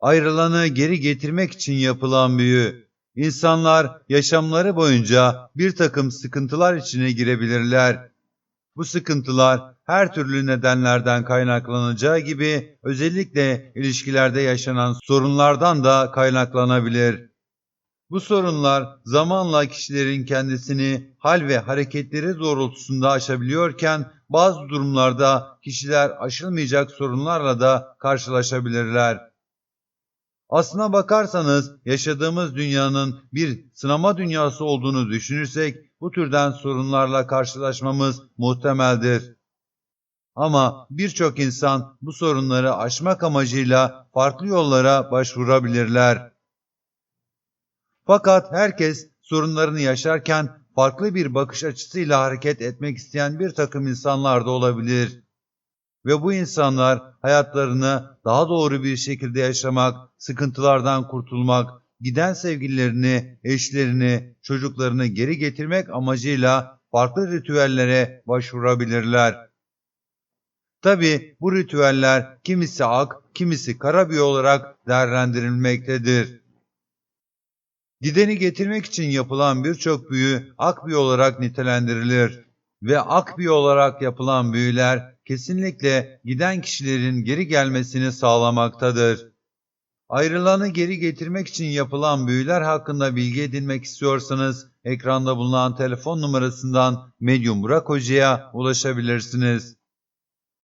Ayrılanı geri getirmek için yapılan büyü. İnsanlar yaşamları boyunca bir takım sıkıntılar içine girebilirler. Bu sıkıntılar her türlü nedenlerden kaynaklanacağı gibi özellikle ilişkilerde yaşanan sorunlardan da kaynaklanabilir. Bu sorunlar zamanla kişilerin kendisini hal ve hareketleri doğrultusunda aşabiliyorken bazı durumlarda kişiler aşılmayacak sorunlarla da karşılaşabilirler. Aslına bakarsanız yaşadığımız dünyanın bir sınama dünyası olduğunu düşünürsek bu türden sorunlarla karşılaşmamız muhtemeldir. Ama birçok insan bu sorunları aşmak amacıyla farklı yollara başvurabilirler. Fakat herkes sorunlarını yaşarken farklı bir bakış açısıyla hareket etmek isteyen bir takım insanlar da olabilir. Ve bu insanlar hayatlarını daha doğru bir şekilde yaşamak, sıkıntılardan kurtulmak, giden sevgililerini, eşlerini, çocuklarını geri getirmek amacıyla farklı ritüellere başvurabilirler. Tabi bu ritüeller kimisi ak, kimisi kara büyü olarak değerlendirilmektedir. Gideni getirmek için yapılan birçok büyü ak büyü olarak nitelendirilir ve ak büyü olarak yapılan büyüler kesinlikle giden kişilerin geri gelmesini sağlamaktadır. Ayrılanı geri getirmek için yapılan büyüler hakkında bilgi edinmek istiyorsanız ekranda bulunan telefon numarasından Medyum Burak Hoca'ya ulaşabilirsiniz.